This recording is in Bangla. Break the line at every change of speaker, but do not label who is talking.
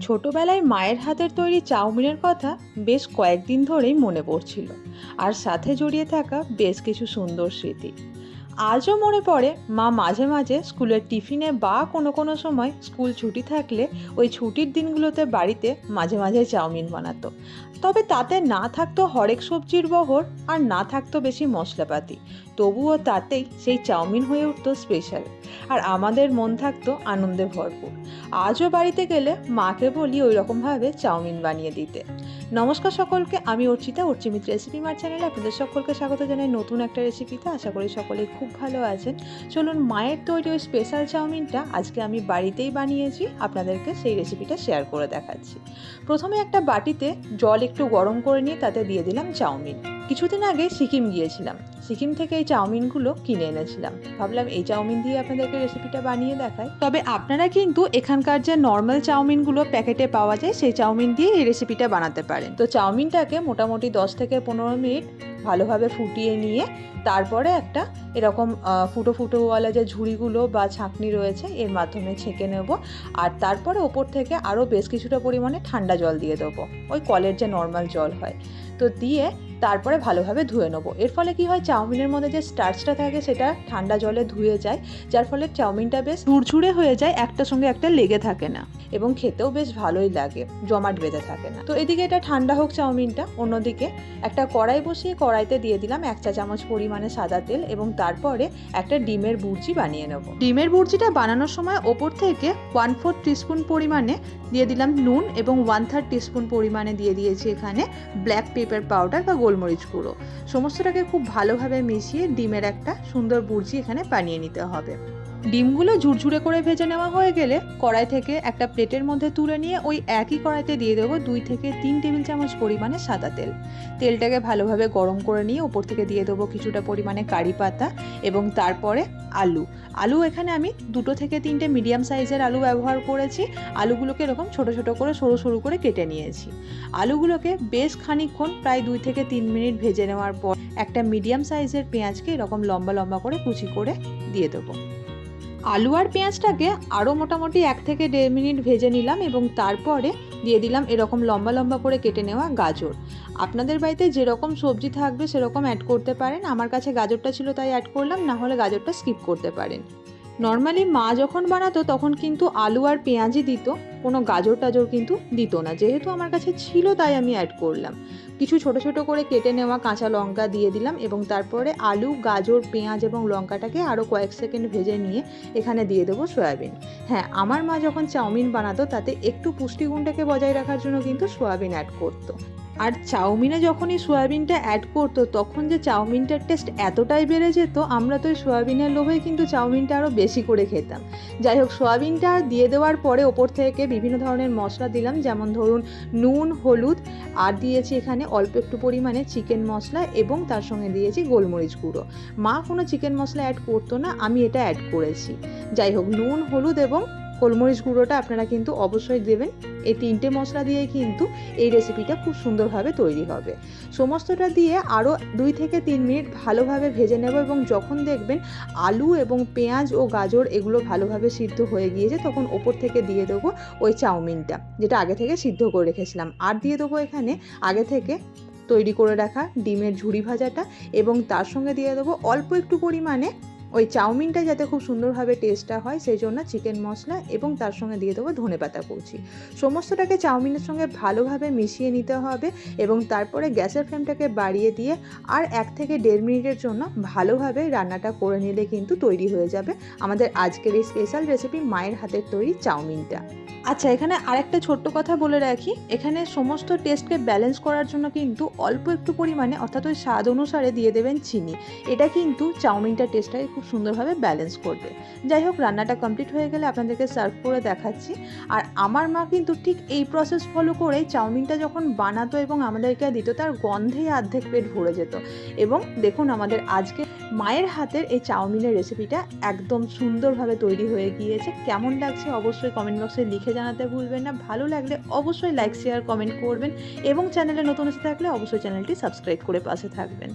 ছোটবেলায় মায়ের হাতের তৈরি চাউমিনের কথা বেশ কয়েকদিন ধরেই মনে পড়ছিল। আর সাথে জড়িয়ে থাকা বেশ কিছু সুন্দর স্মৃতি। আজও মনে পড়ে, মা মাঝে মাঝে স্কুলের টিফিনে বা কোনো কোনো সময় স্কুল ছুটি থাকলে ওই ছুটির দিনগুলোতে বাড়িতে মাঝে মাঝে চাউমিন বানাতো। তবে তাতে না থাকতো হরেক সবজির বহর আর না থাকতো বেশি মশলাপাতি। তবুও তাতেই সেই চাউমিন হয়ে উঠতো স্পেশাল। আর আমাদের মন থাকতো আনন্দে ভরপুর। আজও বাড়িতে গেলে মাকে বলি ওই রকমভাবে চাউমিন বানিয়ে দিতে। নমস্কার সকলকে, আমি অর্চিতা অর্চিমিত রেসিপি মার চ্যানেলে আপনাদের সকলকে স্বাগত জানাই। নতুন একটা রেসিপিতে আশা করি সকলে খুব ভালো আছেন। চলুন মায়ের তৈরি ওই স্পেশাল চাউমিনটা আজকে আমি বাড়িতেই বানিয়েছি। আপনাদেরকে সেই রেসিপিটা শেয়ার করে দেখাচ্ছি। প্রথমে একটা বাটিতে জল একটু গরম করে নিয়ে তাতে দিয়ে দিলাম চাউমিন। কিছুদিন আগে সিকিম গিয়েছিলাম। সিকিম থেকে এই চাউমিনগুলো কিনে এনেছিলাম। ভাবলাম এই চাউমিন দিয়ে আপনাদেরকে রেসিপিটা বানিয়ে দেখাই। তবে আপনারা কিন্তু এখানকার যে নর্মাল চাউমিনগুলো প্যাকেটে পাওয়া যায়, সেই চাউমিন দিয়ে এই রেসিপিটা বানাতে পারেন। তো চাউমিনটাকে মোটামুটি দশ থেকে পনেরো মিনিট ভালোভাবে ফুটিয়ে নিয়ে তারপরে একটা এরকম ফুটো ফুটোওয়ালা যে ঝুড়িগুলো বা ছাঁকনি রয়েছে, এর মাধ্যমে ছেঁকে নেব। আর তারপরে ওপর থেকে আরও বেশ কিছুটা পরিমাণে ঠান্ডা জল দিয়ে দেবো। ওই কলের যে নর্মাল জল হয়। তো দিয়ে তারপরে ভালোভাবে ধুয়ে নেব। এর ফলে কি হয়, চাউমিনের মধ্যে যে স্টার্চটা থাকে, সেটা ঠান্ডা জলে ধুয়ে যায়, যার ফলে চাউমিনটা বেশ ঝুরঝুরে হয়ে যায় একটার সঙ্গে একটা লেগে থাকে না। এবং খেতেও বেশ ভালোই লাগে, জমাট বেঁধে থাকে না। তো এদিকে এটা ঠান্ডা হোক চাউমিনটা, অন্যদিকে একটা কড়াই বসিয়ে কড়াইতে দিয়ে দিলাম এক চা চামচ পরিমাণে সাদা তেল এবং তারপরে একটা ডিমের বুর্জি বানিয়ে নেব। ডিমের বুর্জিটা বানানোর সময় ওপর থেকে ওয়ান ফোর টিস্পুন পরিমাণে দিয়ে দিলাম নুন এবং ওয়ান থার্ড টিস্পুন পরিমাণে দিয়ে দিয়েছি এখানে ব্ল্যাক পেপার পাউডার বা গোলমরিচ গুঁড়ো। সমস্তটাকে খুব ভালোভাবে মিশিয়ে ডিমের একটা সুন্দর বুর্জি এখানে বানিয়ে নিতে হবে। ডিমগুলো ঝুরঝুরে করে ভেজে নেওয়া হয়ে গেলে কড়াই থেকে একটা প্লেটের মধ্যে তুলে নিয়ে ওই একই কড়াইতে দিয়ে দেবো দুই থেকে তিন টেবিল চামচ পরিমাণে সাদা তেল। তেলটাকে ভালোভাবে গরম করে নিয়ে ওপর থেকে দিয়ে দেবো কিছুটা পরিমাণে কারি পাতা এবং তারপরে আলু। আলু এখানে আমি দুটো থেকে তিনটে মিডিয়াম সাইজের আলু ব্যবহার করেছি। আলুগুলোকে এরকম ছোট ছোট করে, সরু সরু করে কেটে নিয়েছি। আলুগুলোকে বেশ খানিকক্ষণ, প্রায় দুই থেকে তিন মিনিট ভেজে নেওয়ার পর একটা মিডিয়াম সাইজের পেঁয়াজকে এরকম লম্বা লম্বা করে কুচি করে দিয়ে দেবো। আলু আর পেঁয়াজটাকে আরও মোটামুটি এক থেকে দেড় মিনিট ভেজে নিলাম এবং তারপরে দিয়ে দিলাম এরকম লম্বা লম্বা করে কেটে নেওয়া গাজর। আপনাদের বাড়িতে যেরকম সবজি থাকবে সেরকম অ্যাড করতে পারেন। আমার কাছে গাজরটা ছিল তাই অ্যাড করলাম, না হলে গাজরটা স্কিপ করতে পারেন। নর্মালি মা যখন বানাতো, তখন কিন্তু আলু আর পেঁয়াজই দিত, কোনো গাজর টাজর কিন্তু দিত না। যেহেতু আমার কাছে ছিল, তাই আমি অ্যাড করলাম। কিছু ছোট ছোট করে কেটে নেওয়া কাঁচা লঙ্কা দিয়ে দিলাম এবং তারপরে আলু, গাজর, পেঁয়াজ এবং লঙ্কাটাকে আরও কয়েক সেকেন্ড ভেজে নিয়ে এখানে দিয়ে দেবো সয়াবিন। হ্যাঁ আমার মা যখন চাউমিন বানাতো, তাতে একটু পুষ্টিগুণটাকে বজায় রাখার জন্য কিন্তু সয়াবিন অ্যাড করতো। আর চাউমিনে যখন এই সয়াবিনটা অ্যাড করতো, তখন যে চাউমিনটার টেস্ট এতটাই বেড়ে যেত, আমরা তো সয়াবিনের লোভে কিন্তু চাউমিনটা আরও বেশি করে খেতাম। যাই হোক, সয়াবিনটা দিয়ে দেওয়ার পরে ওপর থেকে বিভিন্ন ধরনের মশলা দিলাম, যেমন ধরুন নুন, হলুদ, আর দিয়েছি এখানে অল্প একটু পরিমাণে চিকেন মশলা এবং তার সঙ্গে দিয়েছি গোলমরিচ গুঁড়ো। মা কোনো চিকেন মশলা অ্যাড করতো না, আমি এটা অ্যাড করেছি। যাই হোক, নুন, হলুদ এবং গোলমরিচ গুঁড়োটা আপনারা কিন্তু অবশ্যই দেবেন। এই তিনটে মশলা দিয়ে কিন্তু এই রেসিপিটা খুব সুন্দরভাবে তৈরি হবে। সমস্তটা দিয়ে আরও দুই থেকে তিন মিনিট ভালোভাবে ভেজে নেব এবং যখন দেখবেন আলু এবং পেঁয়াজ ও গাজর এগুলো ভালোভাবে সিদ্ধ হয়ে গিয়েছে, তখন ওপর থেকে দিয়ে দেবো ওই চাউমিনটা, যেটা আগে থেকে সিদ্ধ করে রেখেছিলাম। আর দিয়ে দেবো এখানে আগে থেকে তৈরি করে রাখা ডিমের ঝুড়ি ভাজাটা এবং তার সঙ্গে দিয়ে দেবো অল্প একটু পরিমাণে ওই চাউমিনটা যাতে খুব সুন্দরভাবে টেস্টটা হয়, সেই জন্য চিকেন মশলা এবং তার সঙ্গে দিয়ে দেবো ধনে পাতা কুচি। সমস্তটাকে চাউমিনের সঙ্গে ভালোভাবে মিশিয়ে নিতে হবে এবং তারপরে গ্যাসের ফ্লেমটাকে বাড়িয়ে দিয়ে আর এক থেকে দেড় মিনিটের জন্য ভালোভাবে রান্নাটা করে নিলে কিন্তু তৈরি হয়ে যাবে আমাদের আজকের এই স্পেশাল রেসিপি মায়ের হাতের তৈরি চাউমিনটা। আচ্ছা এখানে আরেকটা ছোট্ট কথা বলে রাখি, এখানে সমস্ত টেস্টকে ব্যালেন্স করার জন্য কিন্তু অল্প একটু পরিমাণে অর্থাৎ ওই স্বাদ অনুসারে দিয়ে দেবেন চিনি। এটা কিন্তু চাউমিনটার টেস্টটাকে খুব সুন্দরভাবে ব্যালেন্স করবে। যাই হোক রান্নাটা কমপ্লিট হয়ে গেলে আপনাদেরকে সার্ভ করে দেখাচ্ছি। আর আমার মা কিন্তু ঠিক এই প্রসেস ফলো করে চাউমিনটা যখন বানাতো এবং আমাদেরকে দিত, তার গন্ধেই অর্ধেক পেট ভরে যেত। এবং দেখুন, আমাদের আজকে মায়ের হাতের এই চাউমিনের রেসিপিটা একদম সুন্দরভাবে তৈরি হয়ে গিয়েছে। কেমন লাগছে অবশ্যই কমেন্ট বক্সে লিখে জানাতে ভুলবেন না। ভালো লাগলে অবশ্যই লাইক শেয়ার কমেন্ট করবেন এবং চ্যানেলে নতুন এসে থাকলে অবশ্যই চ্যানেলটি সাবস্ক্রাইব করে পাশে থাকবেন।